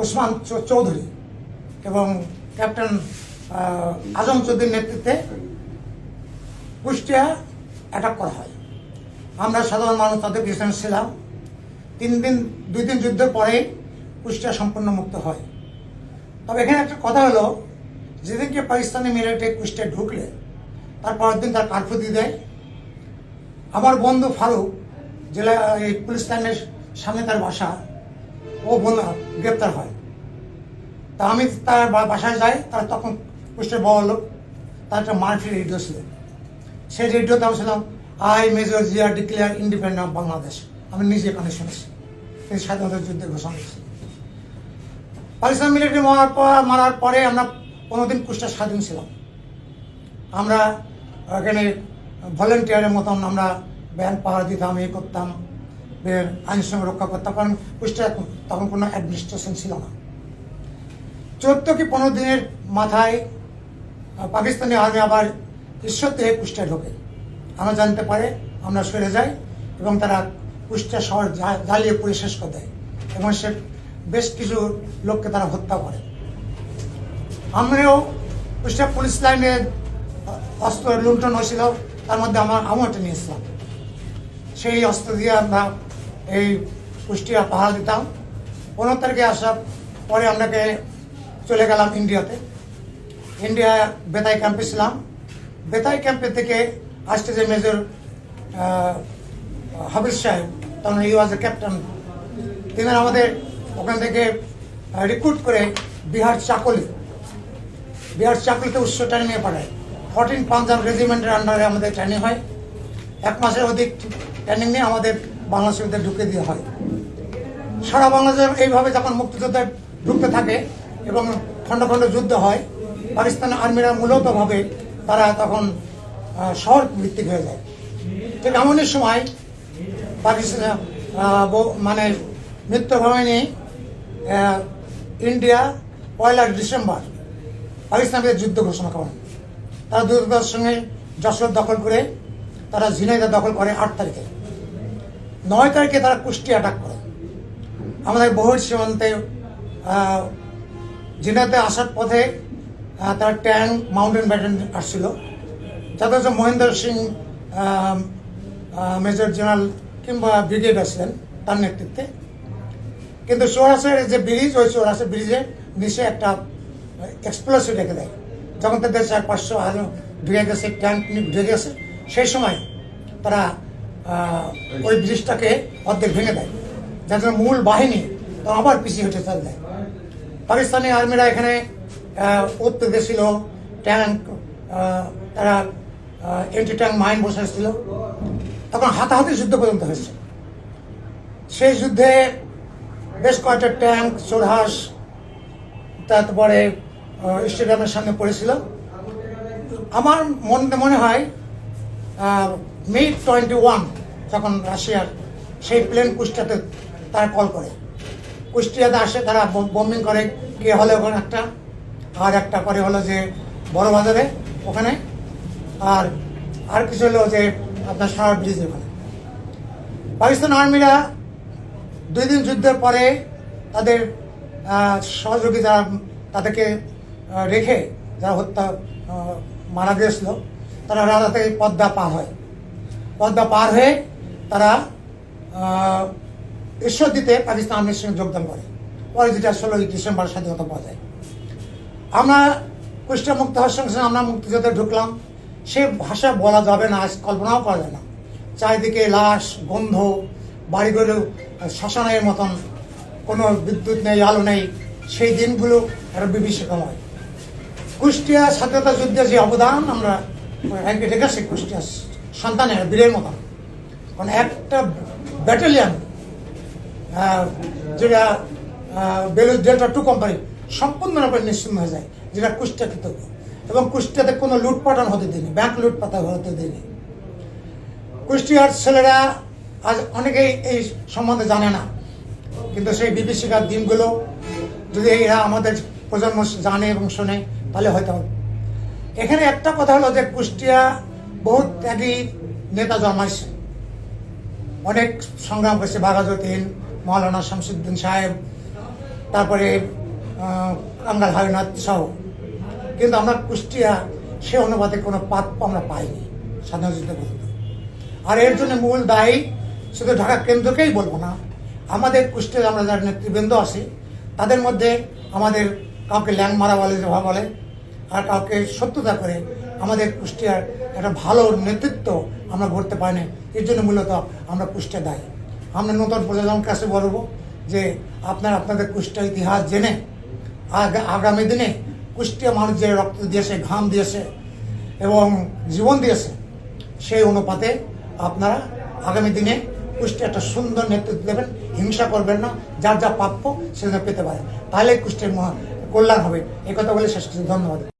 ওসমান চৌধুরী এবং ক্যাপ্টেন আজম চৌধুরীর নেতৃত্বে কুষ্টিয়া অ্যাটাক করা হয়। আমরা সাধারণ মানুষ, তাদের পিছনে ছিলাম। তিন দিন, দুই দিন যুদ্ধের পরে কুষ্টিয়া সম্পূর্ণ মুক্ত হয়। তবে এখানে একটা কথা হলো, যেদিনকে পাকিস্তানি মিলিটারি কুষ্টিয়া ঢুকলে, তার পরের দিন তার কার্ফু দিয়ে দেয়। আমার বন্ধু ফারুক, জেলা, এই পুলিশ লাইনের সামনে তার বাসা। ও বন্ধু গ্রেপ্তার হয়। তা আমি তার বাসায় যাই, তার তখন কুষ্টের বড় লোক, তার একটা মার্ফি রেডিও ছিল। সেই রেডিওতে আমি ছিলাম I major Zia declare independent Bangladesh. আমি নিজে কানে শুনেছি। তিনি স্বাধীনতা যুদ্ধের ঘোষণা দিয়েছি পাকিস্তান মিলিটারি মারার পর, মারার পরে আমরা পনেরো দিন কুষ্টা স্বাধীন ছিলাম। আমরা এখানে ভলেন্টিয়ারের মতন আমরা ব্যাংক পাহাড় দিতাম, এ করতাম। বের আইন সঙ্গে রক্ষা করতাম কারণ কুষ্টা তখন কোনো অ্যাডমিনিস্ট্রেশন ছিল না। চোদ্দ কি পনেরো দিনের মাথায় পাকিস্তানি আর্মি আবার ঈশ্বর থেকে কুষ্টায় ঢোকে। আমরা জানতে পারে, আমরা সরে যাই এবং তারা কুষ্টা শহর জ্বালিয়ে পুড়ে শেষ করে দেয় এবং সে বেশ কিছু লোককে তারা হত্যা করে। আমরাও কুষ্টা পুলিশ লাইনে অস্ত্র লুণ্ঠন হয়েছিল, তার মধ্যে আমার আমিও নিয়েছিলাম। সেই অস্ত্র দিয়ে আমরা এই কুষ্টিয়া পাহাড় দিতাম। পনেরো তারিখে আসার পরে আপনাকে চলে গেলাম ইন্ডিয়াতে। ইন্ডিয়া বেতাই ক্যাম্পে ছিলাম। বেতাই ক্যাম্পে থেকে আসতে যে মেজর হাবিজ সাহেব, তখন ইউ ওয়াজ এ ক্যাপ্টেন তিনি আমাদের ওখান থেকে রিক্রুট করে বিহার চাকলি। বিহার চাকরিতে উচ্চ ট্রেনিংয়ে পাঠায়। ফর্টিন পাঞ্জাব রেজিমেন্টের আন্ডারে আমাদের ট্রেনিং হয়। এক মাসের অধিক ট্রেনিং নিয়ে আমাদের বাংলাদেশের ঢুকে দেওয়া হয়। সারা বাংলাদেশ এইভাবে যখন মুক্তিযোদ্ধা ঢুকতে থাকে এবং খণ্ড খণ্ড যুদ্ধ হয়, পাকিস্তানি আর্মিরা মূলতভাবে তারা তখন শহর ভিত্তিক হয়ে যায়। ঠিক এমনই সময় পাকিস্তান মানে মিত্রবাহিনী ইন্ডিয়া পয়লা ডিসেম্বর পাকিস্তানের যুদ্ধ ঘোষণা করেন তারা দুর্গার সঙ্গে যশোর দখল করে, তারা ঝিনাইদা দখল করে আট তারিখে। নয় তারিখে তারা কুষ্টি অ্যাটাক করে। আমাদের বহুল সীমান্তে ঝিনাইতে আসার পথে তারা ট্যাঙ্ক, মাউন্টেন ব্যাটেন আসছিল। যাতে হচ্ছে মহেন্দ্র সিং মেজর জেনারেল কিংবা ব্রিগেড আসলেন তার নেতৃত্বে। কিন্তু চৌরাসের যে ব্রিজ, ওই চৌরাসের ব্রিজের নিচে একটা এক্সপ্লোসিভ রেখে দেয়। যখন তাদের চার পাঁচশো আরও ঢুকে গেছে, ট্যাঙ্ক ঢুকে গেছে, সেই সময় তারা ওই ব্রিজটাকে অর্ধেক ভেঙে দেয়। যার জন্য মূল বাহিনী তো আবার পিছিয়ে হেঁটে চলে যায় পাকিস্তানি আর্মিরা এখানে উঠতে গেছিল ট্যাঙ্ক তারা এন্টি ট্যাঙ্ক মাইন বসাইছিল তখন হাতাহাতি যুদ্ধ পর্যন্ত হয়েছে। সেই যুদ্ধে বেশ কয়েকটা ট্যাঙ্ক চোরহাস তারপরে স্টেডিয়ামের সামনে পড়েছিল। আমার মনে মনে হয় মে টোয়েন্টি ওয়ান যখন রাশিয়ার সেই প্লেন কুষ্টিয়াতে তারা কল করে। কুষ্টিয়াতে আসে, তারা বোম্বিং করে, কে হলে ওখানে একটা আর একটা করে হলো যে বড় বাজারে ওখানে, আর আর কিছু হলো যে আপনার সারা ব্রিজের ওখানে। পাকিস্তান আর্মিরা দুই দিন যুদ্ধের পরে তাদের সহযোগী যারা, তাদেরকে রেখে যারা হত্যা মারা গিয়েছিল, তারা রাজাতে পদ্মা পার হয়। পদ্মা পার হয়ে তারা ঈশ্বর দিতে পাকিস্তান আর্মির সঙ্গে যোগদান করে। পরে যেটা ষোলোই ডিসেম্বর স্বাধীনতা পাওয়া যায় আমরা কুষ্টিয়া মুক্ত হওয়ার সঙ্গে সঙ্গে আমরা মুক্তিযুদ্ধে ঢুকলাম। সে ভাষা বলা যাবে না কল্পনাও করা যায় না। চারিদিকে লাশ, গন্ধ, বাড়িগুলো শ্মশানের মতন, কোনো বিদ্যুৎ নেই, আলো নেই। সেই দিনগুলো একটা বিভীষিকাময় কুষ্টিয়া স্বাধীনতা যুদ্ধে যে অবদান, আমরা রেখেছি কুষ্টিয়া সন্তানের বীরের কারণ একটা ব্যাটালিয়ান যেটা বেলুর ডেল্টা টু কোম্পানি সম্পূর্ণরূপে নিশ্চিন্ন হয়ে যায়, যেটা কুষ্টিয়া কৃতজ্ঞ এবং কুষ্টিয়াতে কোনো লুটপাটান হতে দিইনি ব্যাংক লুটপাতা হতে দিইনি কুষ্টিয়ার ছেলেরা আজ অনেকেই এই সম্বন্ধে জানে না, কিন্তু সেই বিভীষিকার দিনগুলো, যদি এরা আমাদের প্রজন্ম জানে এবং শোনে, তাহলে হয়তো এখানে একটা কথা হলো যে কুষ্টিয়া বহুত ত্যাগী নেতা জন্মাইছে। অনেক সংগ্রাম করেছে বাঘাজুদ্দিন মৌলানা শামসুদ্দিন সাহেব, তারপরে কাঙ্গাল হারিনাথ সহ। কিন্তু আমরা কুষ্টিয়া, সে অনুপাতে কোনো পাত আমরা পাইনি, স্বাধীনতা পর্যন্ত। আর এর জন্য মূল দায়ী শুধু ঢাকা কেন্দ্রকেই বলব না, আমাদের কুষ্টিয়ার আমরা যারা নেতৃবৃন্দ আছি, তাদের মধ্যে আমাদের কাউকে ল্যাং মারা বলে যে বলে, আর কাউকে সত্যতা করে আমাদের কুষ্টিয়ার একটা ভালো নেতৃত্ব আমরা গড়তে পারি না এর জন্য মূলত আমরা কুষ্টিয়া দায়ী। আমরা নতুন প্রজন্মের কাছে বলব যে আপনারা আপনাদের কুষ্টিয়ার ইতিহাস জেনে, আগ- আগামী দিনে কুষ্টিয়া মানুষ যে রক্ত দিয়েছে, ঘাম দিয়েছে এবং জীবন দিয়েছে, সেই অনুপাতে আপনারা আগামী দিনে কুষ্টিয়া একটা সুন্দর নেতৃত্ব দেবেন, হিংসা করবেন না, যার যা প্রাপ্য সেটা পেতে পারে তাহলে কুষ্টিয়ার মহা কল্যাণ হবে। এই কথা বলে শেষ করছি। ধন্যবাদ।